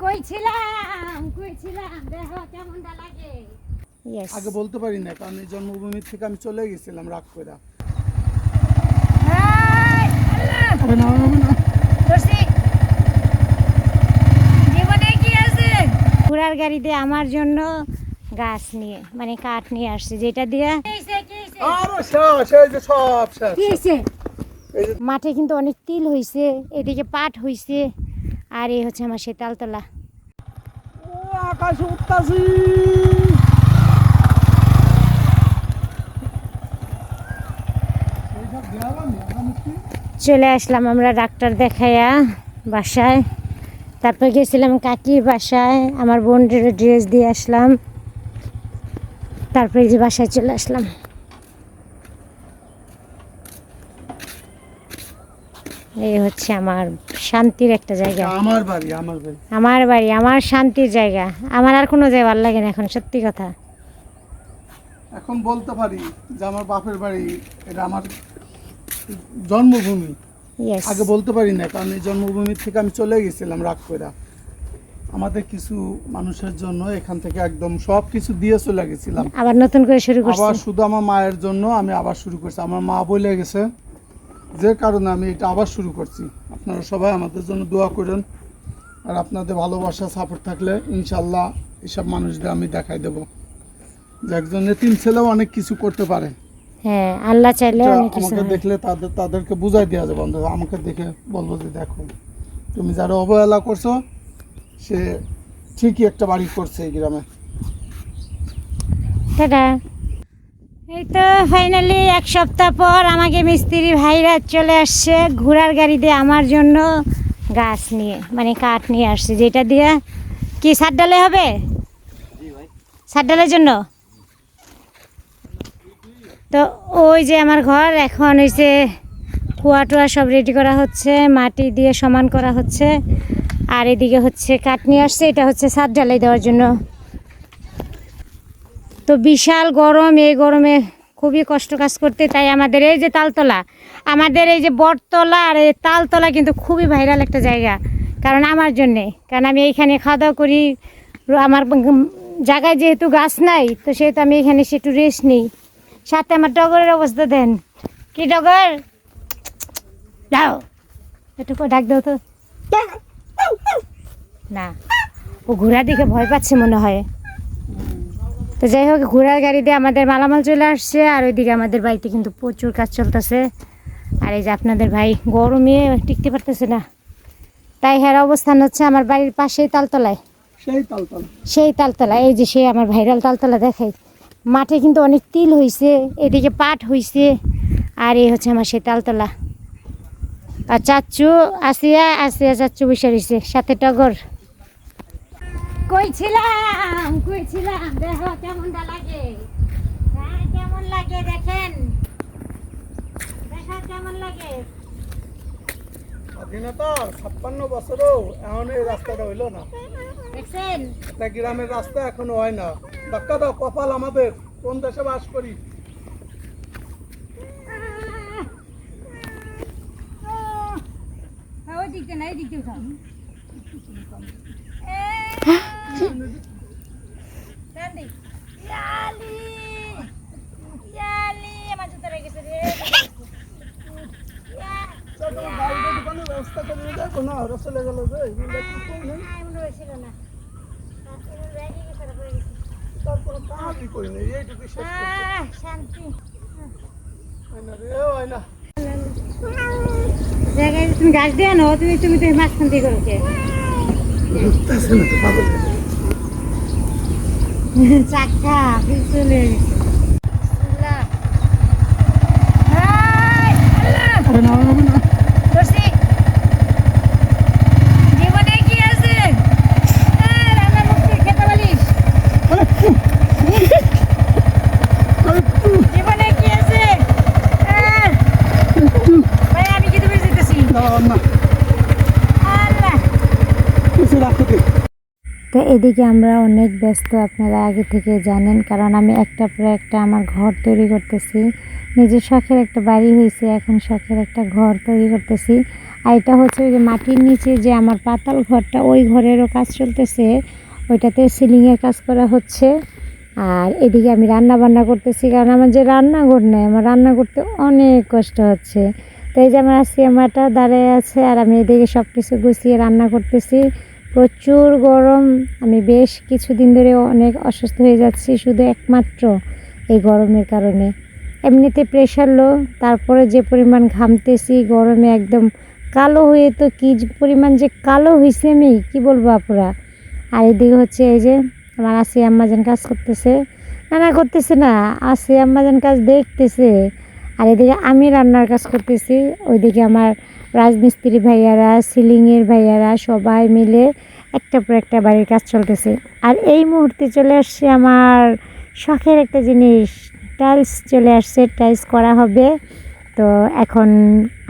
কই ছিলাম দেখো কেমনটা লাগে? আগে বলতে পারি না কারণ এই জন্মভূমি থেকে আমি চলে গেছিলাম রাগ করে হবে না হবে না। জীবনে কি আছে? ঘোড়ার গাড়িতে আমার জন্য গাছ নিয়ে মানে কাঠ নিয়ে আসছে যেটা দিয়ে মাঠে কিন্তু অনেক তিল হয়েছে এদিকে পাট হয়েছে আর এই হচ্ছে আমার শীতালতলা ও আকাশে উঠতাছি। চলে আসলাম আমরা ডাক্তার দেখাইয়া বাসায়। তারপর গেছিলাম কাকির বাসায় আমার বোনের ড্রেস দিয়ে আসলাম। তারপরে যে বাসায় চলে আসলাম। এই হচ্ছে আমার শান্তির একটা জায়গা। আমার বাড়ি আমার বাড়ি। আমার বাড়ি আমার শান্তির জায়গা। আমার আর কোনো জায়গা ভালো লাগে না এখন সত্যি কথা। এখন বলতে পারি যে আমার বাপের বাড়ি এটা আমার জন্মভূমি। ইয়েস আগে বলতে পারি না কারণ এই জন্মভূমি থেকে আমি চলে গেছিলাম রাগ করে আমাদের কিছু মানুষের জন্য এখান থেকে একদম সব কিছু দিয়ে চলে গেছিলাম। আবার নতুন করে শুরু করছি। আবার শুধু আমার মায়ের জন্য আমি আবার শুরু করছি। আমার মা বলে গেছে। যে কারণে আমি এটা আবার শুরু করছি। আপনারা সবাই আমাদের জন্য দোয়া করেন আর আপনাদের ভালোবাসা সাপোর্ট থাকলে ইনশাল্লাহ এসব মানুষদের আমি দেখাই দেব। যে একজন এতিম ছেলেও অনেক কিছু করতে পারে। হ্যাঁ আল্লাহ চাইলে অনেক কিছু আমাকে দেখলে তাদের তাদেরকে বুঝাই দেওয়া যাবে অন্তত আমাকে দেখে বলব যে দেখো তুমি যারা অবহেলা করছ সে ঠিকই একটা বাড়ি করছে এই গ্রামে। টাটা। এই তো ফাইনালি এক সপ্তাহ পর আমাকে মিস্ত্রি ভাইরা চলে আসছে ঘোড়ার গাড়িতে আমার জন্য গাছ নিয়ে মানে কাঠ নিয়ে আসছে, যেটা দিয়ে কি সার ডালে হবে? সার ডালের জন্য? তো ওই যে আমার ঘর, এখন হয়েছে কুয়া টুয়া সব রেডি করা হচ্ছে, মাটি দিয়ে সমান করা হচ্ছে, আর এদিকে হচ্ছে কাঠ নিয়ে আসছে, এটা হচ্ছে সার ডালাই দেওয়ার জন্য। তো বিশাল গরম, এই গরমে খুবই কষ্ট কাজ করতে, তাই আমাদের এই যে তালতলা, আমাদের এই যে বটতলা আর এই তালতলা কিন্তু খুবই ভাইরাল একটা জায়গা, কারণ আমার জন্যে, কারণ আমি এইখানে খাওয়া দাওয়া করি, আমার জায়গায় যেহেতু গাছ নাই, তো সেহেতু আমি এখানে এসে একটু রেস্ট নিই। সাথে আমার টগরের অবস্থা দেন। কি টগর দাও একটু করে ডাক দাও তো। না, ও ঘোড়া দেখে ভয় পাচ্ছে মনে হয়। তো যাই হোক ঘোড়ার গাড়িতে আমাদের মালামাল চলে আসছে আর ওইদিকে আমাদের বাড়িতে কিন্তু প্রচুর কাজ চলতেছে। আর এই যে আপনাদের ভাই গরমে টিকতে পারতেছে না। তাই হ্যার অবস্থান হচ্ছে আমার বাড়ির পাশেই তালতলায়। সেই তালতাল। সেই তালতলা এই যে সে আমার ভাইরাল তালতলা দেখাই। মাঠে কিন্তু অনেক তিল হয়েছে এদিকে পাট হয়েছে আর এই হচ্ছে আমার সেই তালতলা। আর চাচ্চু আসিয়া আসিয়া চাচ্চু বসে রয়েছে সাথে টগর। কই ছিলাম কই ছিলাম দেখো কেমনটা লাগে। হ্যাঁ কেমন লাগে দেখেন। দেখা কেমন লাগে। ছাপ্পান্ন বছরও এখন এই রাস্তাটা হইল না। দেখছেন? একটা গ্রামের রাস্তা এখনও হয় না। ধাক্কা দাও কপাল আমাদের। কোন দেশে বাস করি? ওই না এই! দিক দিয়ে উঠাও গাড়িটা দোকানে ব্যবস্থা করে দেখো না ওরা চলে গেল যে এগুলো একটু তারপরে কাজই করি না এইটুকু শান্তি। হয় না রে না জায়গায় তুমি গাছ দিয়ে আনো তুমি তুমি তুমি মাঝখান দিয়ে করো কে ঢুকতেছে না তো পাগল চাকা চলে গেছে আল্লাহ। হাই, আল্লাহ। হবে না হবে না ধরছি। জীবনে কি আছে আর আমার মুক্তি খেতে বলিস জীবনে কি আছে আর, ভাই আমি কি তুমি যেতেছি না না আল্লাহ কিছু রাখতে তো এদিকে আমরা অনেক ব্যস্ত, আপনারা আগে থেকে জানেন, কারণ আমি একটা পর একটা আমার ঘর তৈরি করতেছি। নিজের শখের একটা বাড়ি হয়েছে, এখন শখের একটা ঘর তৈরি করতেছি। আর এটা হচ্ছে ওই যে মাটির নিচে যে আমার পাতাল ঘরটা, ওই ঘরেরও কাজ চলতেছে। ওইটাতে সিলিংয়ের কাজ করা হচ্ছে। আর এদিকে আমি রান্না বান্না করতেছি, কারণ আমার যে রান্নাঘর নেই, আমার রান্না করতে অনেক কষ্ট হচ্ছে। তো এই যে আমার সিয়ামাটা দাঁড়িয়ে আছে, আর আমি এদিকে সব কিছু গুছিয়ে রান্না করতেছি। প্রচুর গরম। আমি বেশ কিছুদিন ধরে অনেক অসুস্থ হয়ে যাচ্ছি, শুধু একমাত্র এই গরমের কারণে। এমনিতে প্রেশার লো তারপরে যে পরিমাণ ঘামতেছি, গরমে একদম কালো হয়ে তো কী পরিমাণ যে কালো হয়েছে আমি, কী বলব আপুরা? আর এদিকে হচ্ছে এই যে আমার আসি আম্মাজান কাজ করতেছে। না না, করতেছে না আসি আম্মাজান কাজ দেখতেছে। আর এদিকে আমি রান্নার কাজ করতেছি, ওইদিকে আমার রাজমিস্ত্রি ভাইয়ারা, সিলিংয়ের ভাইয়ারা সবাই মিলে একটা পর একটা বাড়ির কাজ চলতেছে। আর এই মুহূর্তে চলে আসছে আমার শখের একটা জিনিস। টাইলস চলে আসছে, টাইলস করা হবে। তো এখন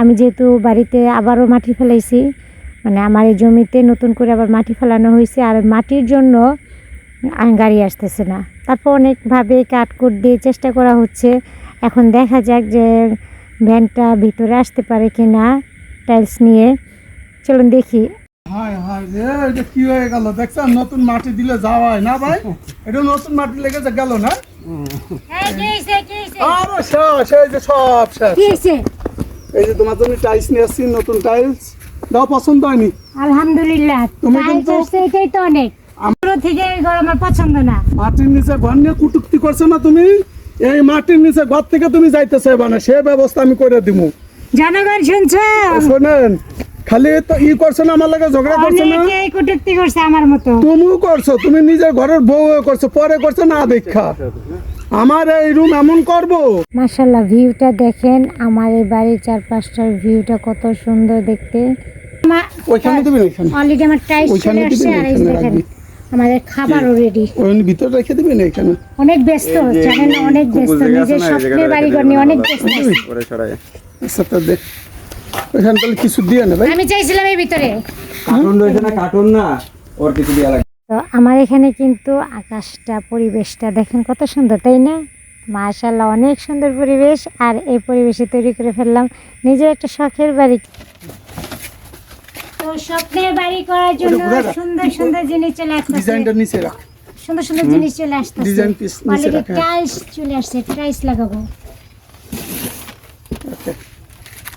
আমি যেহেতু বাড়িতে আবারও মাটি ফেলাইছি মানে আমার এই জমিতে নতুন করে আবার মাটি ফেলানো হয়েছে, আর মাটির জন্য গাড়ি আসতেছে না। তারপর অনেকভাবে কাটকুট দিয়ে চেষ্টা করা হচ্ছে। এখন দেখা যাক যে ভ্যানটা ভিতরে আসতে পারে কি না টাইলস নিয়ে। চলুন দেখি। হায় হায় রে এটা কি হয়ে গেল? দেখছেন? নতুন মাটি দিলে যাওয়া হয় না ভাই? এটা নতুন মাটি লেগে যে গেল না? আরে শেষ এই যে সব শেষ। এই যে তোমার জন্য টাইলস নিয়ে আসছি নতুন টাইলস দাও পছন্দ হয়নি? আলহামদুলিল্লাহ। তুমি টাইলস কিন্তু- আসছে এটাই তো অনেক। আমার থেকে এই ঘর আমার পছন্দ না। মাটির নিচে ঘর নিয়ে কুটুক্তি করছ না তুমি? এই মাটির নিচে ঘর থেকে তুমি যাইতেছে মানে সে ব্যবস্থা আমি করে দিব জনগণ শুনছো? শোনেন খালি তো ই করছ না আমার লাগে ঝগড়া করছ না? অনেকে এই কটূক্তি করছে আমার মতো। তুমিও করছ তুমি নিজের ঘরের বউ করছ পরে করছ না দেখা আমার এই রুম এমন করব? মাশাল্লাহ ভিউটা দেখেন আমার এই বাড়ির চারপাশটার ভিউটা কত সুন্দর দেখতে। ওইখানে দিবি না এখানে অলরেডি আমার টাইস ওইখানে চলে আসছে আর এই দেখেন। আমাদের খাবারও রেডি ওই ভিতরে রেখে দিবি না এখানে? অনেক ব্যস্ত জানেন না, অনেক ব্যস্ত নিজের স্বপ্নের বাড়ি ঘর নিয়ে অনেক ব্যস্ত। করে ছড়ায় আচ্ছা দেখ ওইখানে তাহলে কিছু দিয়ে না ভাই। আমি চাইছিলাম এই ভিতরে। কার্টুন রয়েছে না কার্টুন না ওর কিছু দেওয়া লাগে তো আমার এখানে কিন্তু আকাশটা পরিবেশটা দেখেন কত সুন্দর তাই না? মাশাল্লাহ অনেক সুন্দর পরিবেশ। আর এই পরিবেশে তৈরি করে ফেললাম নিজের একটা শখের বাড়ি। স্বপ্নের বাড়ি করার জন্য সুন্দর সুন্দর জিনিস চলে আসতেছে। ডিজাইনটা নিচে রাখ। সুন্দর সুন্দর জিনিস চলে আসতেছে। ডিজাইন পিস নিচে অলরেডি টাইলস চলে আসছে টাইলস লাগাবো।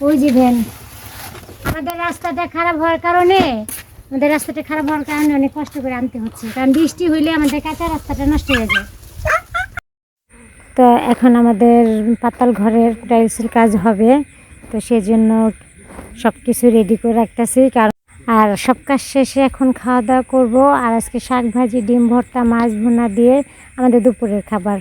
ওই যে ভ্যান আমাদের রাস্তাটা খারাপ হওয়ার কারণে আমাদের রাস্তাটা খারাপ হওয়ার কারণে অনেক কষ্ট করে আনতে হচ্ছে। কারণ বৃষ্টি হইলে আমাদের কাঁচা রাস্তাটা নষ্ট হয়ে যায়। তো এখন আমাদের পাতাল ঘরের টাইলসের কাজ হবে। তো সেজন্য সব কিছু রেডি করে রাখতেছি কারণ আর সব কাজ শেষে এখন খাওয়া দাওয়া করব। আর আজকে শাক ভাজি, ডিম ভর্তা, মাছ ভুনা দিয়ে আমাদের দুপুরের খাবার।